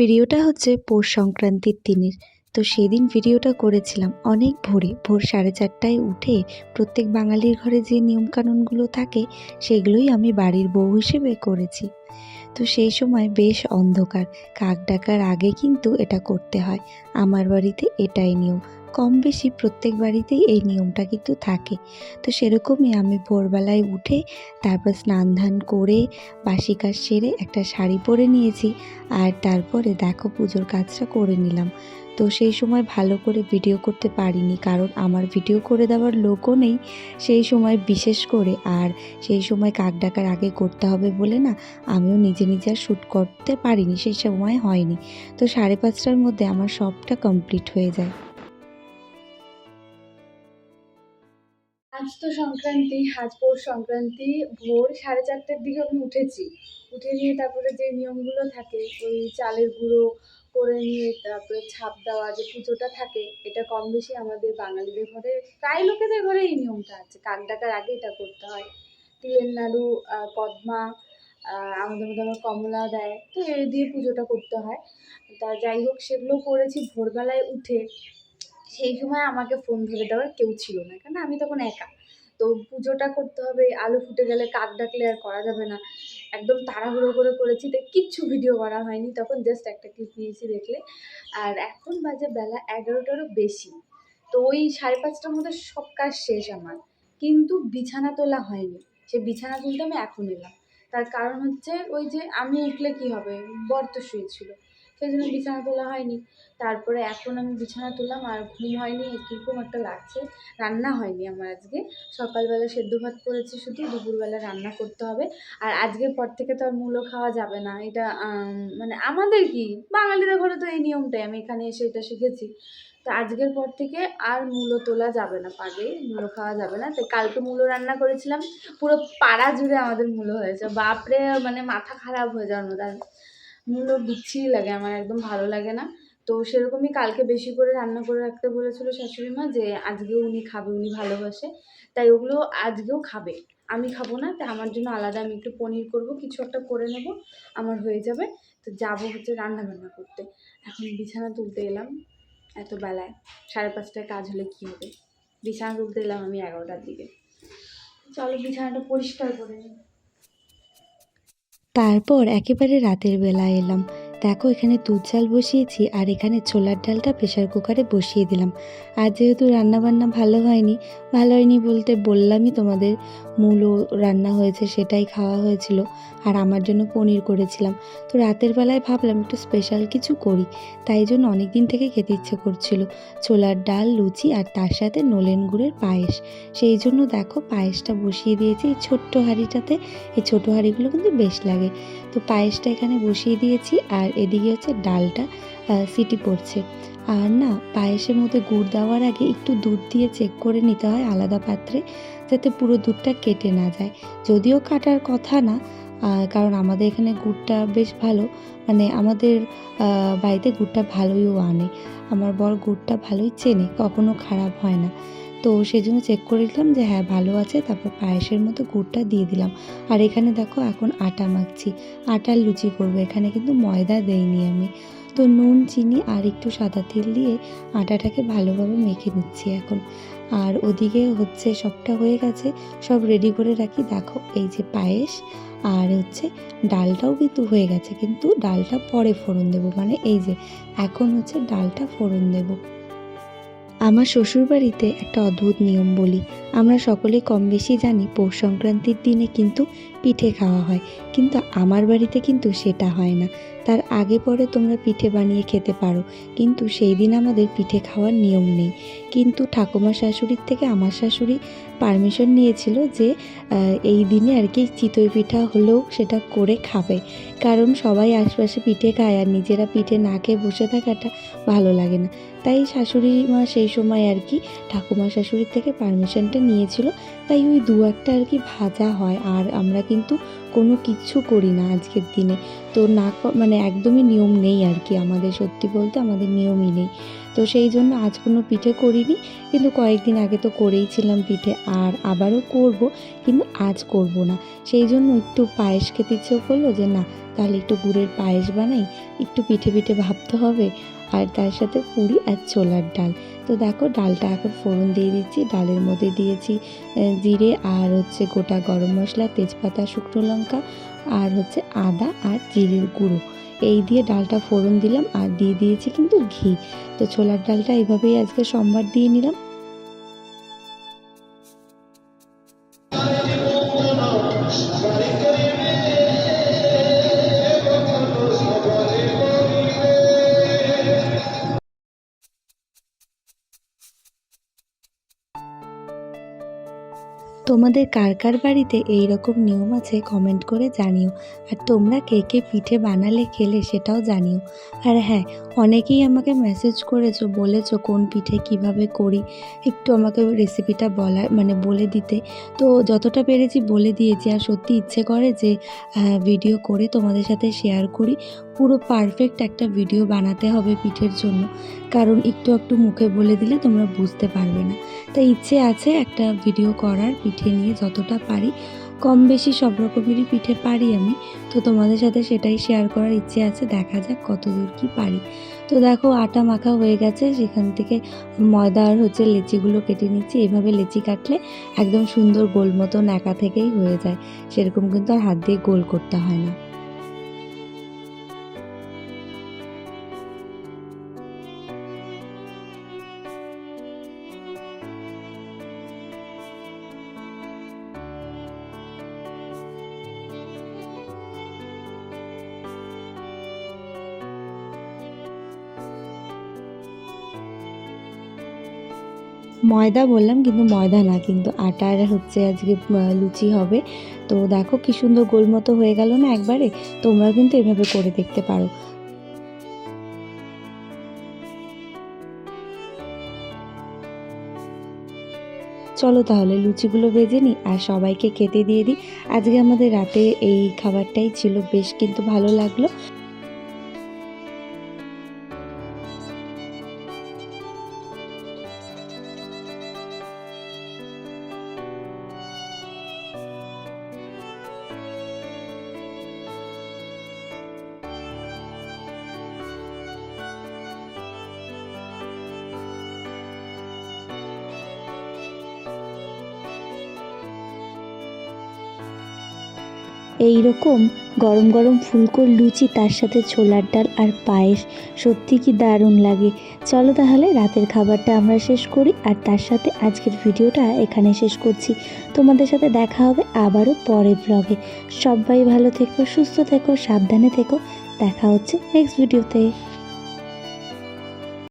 ভিডিওটা হচ্ছে পৌষ সংক্রান্তির দিনের। তো সেদিন ভিডিওটা করেছিলাম অনেক ভোরে। ভোর সাড়ে চারটায় উঠে প্রত্যেক বাঙালির ঘরে যে নিয়মকানুনগুলো থাকে, সেগুলোই আমি বাড়ির বউ হিসেবে করেছি। তো সেই সময় বেশ অন্ধকার। কাক ডাকার আগে কিন্তু এটা করতে হয়। আমার বাড়িতে এটাই নিয়ম। কম বেশি প্রত্যেক বাড়িতেই এই নিয়মটা কিন্তু থাকে। তো সেরকমই আমি ভোরবেলায় উঠে তারপর স্নান ধান করে বাসি কাজ সেরে একটা শাড়ি পরে নিয়েছি আর তারপরে দেখো পুজোর কাজটা করে নিলাম। তো সেই সময় ভালো করে ভিডিও করতে পারিনি কারণ আমার ভিডিও করে দেওয়ার লোকও নেই। সেই সময় বিশেষ করে আর সেই সময় কাক ডাকার আগে করতে হবে বলে না আমিও নিজে নিজে আর শ্যুট করতে পারিনি, সেই সময় হয়নি। তো সাড়ে পাঁচটার মধ্যে আমার সবটা কমপ্লিট হয়ে যায়। আজ তো সংক্রান্তি, আজ সংক্রান্তি, ভোর সাড়ে চারটের দিকে আমি উঠেছি। উঠে নিয়ে তারপরে যে নিয়মগুলো থাকে, ওই চালের গুঁড়ো করে নিয়ে তারপরে ছাপ দেওয়া যে পুজোটা থাকে, এটা কম বেশি আমাদের বাঙালিদের ঘরে, প্রায় লোকেদের ঘরে এই নিয়মটা আছে। কাক ডাকার আগে এটা করতে হয়। তিলের নাড়ু কদমা আমাদের মধ্যে আবার কমলা দেয়, তো এই দিয়ে পুজোটা করতে হয়। তা যাই হোক, সেগুলো করেছি। ভোরবেলায় উঠে সেই সময় আমাকে ফোন ধরে দেওয়ার কেউ ছিল না, কেন? আমি তখন একা। তো পুজোটা করতে হবে, আলু ফুটে গেলে কাক ডাকলে আর করা যাবে না। একদম তাড়াহুড়ো করে করেছি তাই কিচ্ছু ভিডিও করা হয়নি। তখন জাস্ট একটা ক্লিপ নিয়েছি দেখলে। আর এখন বাজে বেলা এগারোটারও বেশি। তো ওই সাড়ে পাঁচটার মধ্যে সব কাজ শেষ আমার। কিন্তু বিছানা তোলা হয়নি। সে বিছানা তুলতে আমি এখন এলাম। তার কারণ হচ্ছে ওই যে আমি উঠলে কি হবে? বর তো শুয়েছিল সেই জন্য বিছানা তোলা হয়নি। তারপরে এখন আমি বিছানা তুললাম আর ঘুম হয়নি কীরকম একটা লাগছে। রান্না হয়নি আমার আজকে। সকালবেলা সেদ্ধ ভাত করেছি শুধু, দুপুরবেলা রান্না করতে হবে। আর আজকের পর থেকে তো আর মূলো খাওয়া যাবে না। এটা মানে আমাদের কি? বাঙালিদের ঘরে তো এই নিয়মটাই। আমি এখানে এসে এটা শিখেছি। তো আজকের পর থেকে আর মূলো তোলা যাবে না পাগে। মূলো খাওয়া যাবে না। তো কালকে মূলো রান্না করেছিলাম। পুরো পাড়া জুড়ে আমাদের মূলো হয়েছে। বাপরে মানে মাথা খারাপ হয়ে যাওয়ার মতো। আর মূলো বিচ্ছিরি লাগে, আমার একদম ভালো লাগে না। তো সেরকমই কালকে বেশি করে রান্না করে রাখতে বলেছিল শাশুড়ি মা যে আজকেও উনি খাবে, উনি ভালোবাসে। তাই ওগুলো আজকেও খাবে। আমি খাব না তাই আমার জন্য আলাদা, আমি একটু পনির করব, কিছু একটা করে নেব, আমার হয়ে যাবে। তো যাব হচ্ছে রান্না বান্না করতে। এখন বিছানা তুলতে এলাম, এত বেলায়। সাড়ে পাঁচটায় কাজ হলে কী হবে? বিছানা তুলতে এলাম আমি এগারোটার দিকে। চলো বিছানাটা পরিষ্কার করে নিই। তারপর একেবারে রাতের বেলা এলাম। দেখো, এখানে দুধ চাল বসিয়েছি আর এখানে ছোলার ডালটা প্রেশার কুকারে বসিয়ে দিলাম। আর যেহেতু রান্নাবান্না ভালো হয়নি ভালো হয়নি বলতে বললামই তোমাদের মূলো রান্না হয়েছে সেটাই খাওয়া হয়েছিল আর আমার জন্য পনির করেছিলাম। তো রাতের বেলায় ভাবলাম একটু স্পেশাল কিছু করি, তাই জন্য অনেক দিন থেকে খেতে ইচ্ছে করছিল ছোলার ডাল, লুচি আর তার সাথে নলেন গুড়ের পায়েস। সেই জন্য দেখো, পায়েসটা বসিয়ে দিয়েছি এই ছোট্ট হাঁড়িটাতে। এই ছোটো হাঁড়িগুলো কিন্তু বেশ লাগে। তো পায়েসটা এখানে বসিয়ে দিয়েছি আর এদিকে হচ্ছে ডালটা সিটি পড়ছে। আর না, পায়েসের মধ্যে গুড় দেওয়ার আগে একটু দুধ দিয়ে চেক করে নিতে হয় আলাদা পাত্রে, যাতে পুরো দুধটা কেটে না যায়। যদিও কাটার কথা না কারণ আমাদের এখানে গুড়টা বেশ ভালো। মানে আমাদের বাড়িতে গুড়টা ভালোইও আনে। আমার বর গুড়টা ভালোই চেনে, কখনো খারাপ হয় না। তো সেই জন্য চেক করে দিলাম যে হ্যাঁ ভালো আছে। তারপর পায়েসের মতো গুড়টা দিয়ে দিলাম। আর এখানে দেখো এখন আটা মাখছি। আটার লুচি করব। এখানে কিন্তু ময়দা দেইনি আমি। তো নুন, চিনি আর একটু সাদা তেল দিয়ে আটাটাকে ভালোভাবে মেখে নিচ্ছি এখন। আর ওদিকে হচ্ছে সবটা হয়ে গেছে। সব রেডি করে রাখি। দেখো এই যে পায়েস আর হচ্ছে ডালটাও কিন্তু হয়ে গেছে। কিন্তু ডালটা পরে ফোড়ন দেবো। মানে এই যে, এখন হচ্ছে ডালটা ফোড়ন দেবো। আমার শ্বশুরবাড়িতে একটা অদ্ভুত নিয়ম বলি। আমরা সকলে কম বেশি জানি পৌষ সংক্রান্তির দিনে কিন্তু পিঠে খাওয়া হয়। কিন্তু আমার বাড়িতে কিন্তু সেটা হয় না। তার আগে পরে তোমরা পিঠে বানিয়ে খেতে পারো। কিন্তু সেই দিন আমাদের পিঠে খাওয়ার নিয়ম নেই। কিন্তু ঠাকুমা শাশুড়ির থেকে আমার শাশুড়ি পারমিশন নিয়েছিল যে এই দিনে আর কি চিতই পিঠা হলেও সেটা করে খাবে। কারণ সবাই আশপাশে পিঠে খায় আর নিজেরা পিঠে না খেয়ে বসে থাকাটা ভালো লাগে না। তাই শাশুড়ি মা সেই সময় আর কি ঠাকুমা শাশুড়ির থেকে পারমিশনটা নিয়েছিল। তাই ওই দু একটা আর কি ভাজা হয়। আর আমরা কিন্তু কোনো কিচ্ছু করি না আজকের দিনে। তো না মানে একদমই নিয়ম নেই আর কি আমাদের, সত্যি বলতে আমাদের নিয়মই নেই। তো সেই জন্য আজ কোনো পিঠে করিনি, কিন্তু কয়েকদিন আগে তো করেইছিলাম পিঠে, আর আবারও করব, কিন্তু আজ করব না। সেই জন্য একটু পায়েস খেতে ইচ্ছে করল যে, না, তাহলে একটু গুড়ের পায়েস বানাই, একটু পিঠে পিঠে ভাবতে হবে। আর তার সাথে পুরি আর ছোলার ডাল। তো দেখো, ডালটা এখন ফোড়ন দিয়ে দিচ্ছি, ডালের মধ্যে দিয়েছি জিরে আর হচ্ছে গোটা গরম মশলা, তেজপাতা, শুকনো লঙ্কা আর হচ্ছে আদা আর জিরের গুঁড়ো। এই দিয়ে ডালটা ফোড়ন দিলাম আর দিয়ে দিয়েছি কিন্তু ঘি। তো ছোলার ডালটা এইভাবেই আজকে সোমবার দিয়ে নিলাম। তোমাদের কার কার বাড়িতে এই রকম নিয়ম আছে কমেন্ট করে জানিও। আর তোমরা কে কে পিঠে বানালে, খেলে সেটাও জানিও। আর হ্যাঁ অনেকেই আমাকে মেসেজ করেছ, বলেছ কোন পিঠে কীভাবে করি। একটু আমাকে রেসিপিটা বলা মানে বলে দিতে। তো যতটা পেরেছি বলে দিয়েছি। আর সত্যি ইচ্ছে করে যে ভিডিও করে তোমাদের সাথে শেয়ার করি। পুরো পারফেক্ট একটা ভিডিও বানাতে হবে পিঠের জন্য। কারণ একটু একটু মুখে বলে দিলে তোমরা বুঝতে পারবে না। তাই ইচ্ছে আছে একটা ভিডিও করার, পিঠে নিয়ে যতটা পারি। কম বেশি সব রকমেরই পিঠে পারি আমি। তো তোমাদের সাথে সেটাই শেয়ার করার ইচ্ছে আছে, দেখা যাক কতদূর কি পারি। তো দেখো, আটা মাখা হয়ে গেছে। সেখান থেকে ময়দা আর হচ্ছে লেচিগুলো কেটে নিচ্ছি। এভাবে লেচি কাটলে একদম সুন্দর গোল মতন একা থেকেই হয়ে যায়। সেরকম কিন্তু আর হাত দিয়ে গোল করতে হয় না। ময়দা বললাম, কিন্তু ময়দা না, কিন্তু আটার হচ্ছে আজকে লুচি হবে। তো দেখো কি সুন্দর গোল মতো হয়ে গেল না একবারে? তোমরা কিন্তু এভাবে করে দেখতে পারো। চলো তাহলে লুচিগুলো ভেজে নিই আর সবাইকে খেতে দিয়ে দিই। আজকে আমাদের রাতে এই খাবারটাই ছিল, বেশ কিন্তু ভালো লাগল। এই রকম গরম গরম ফুলকোর লুচি, তার সাথে ছোলার ডাল আর পায়েস। সত্যি কি দারুণ লাগে। চলো তাহলে রাতের খাবারটা আমরা শেষ করি, আর তার সাথে আজকের ভিডিওটা এখানে শেষ করছি। তোমাদের সাথে দেখা হবে আবারও পরের ব্লগে সবাই ভালো থেকো, সুস্থ থেকো, সাবধানে থেকো। দেখা হচ্ছে নেক্সট ভিডিওতে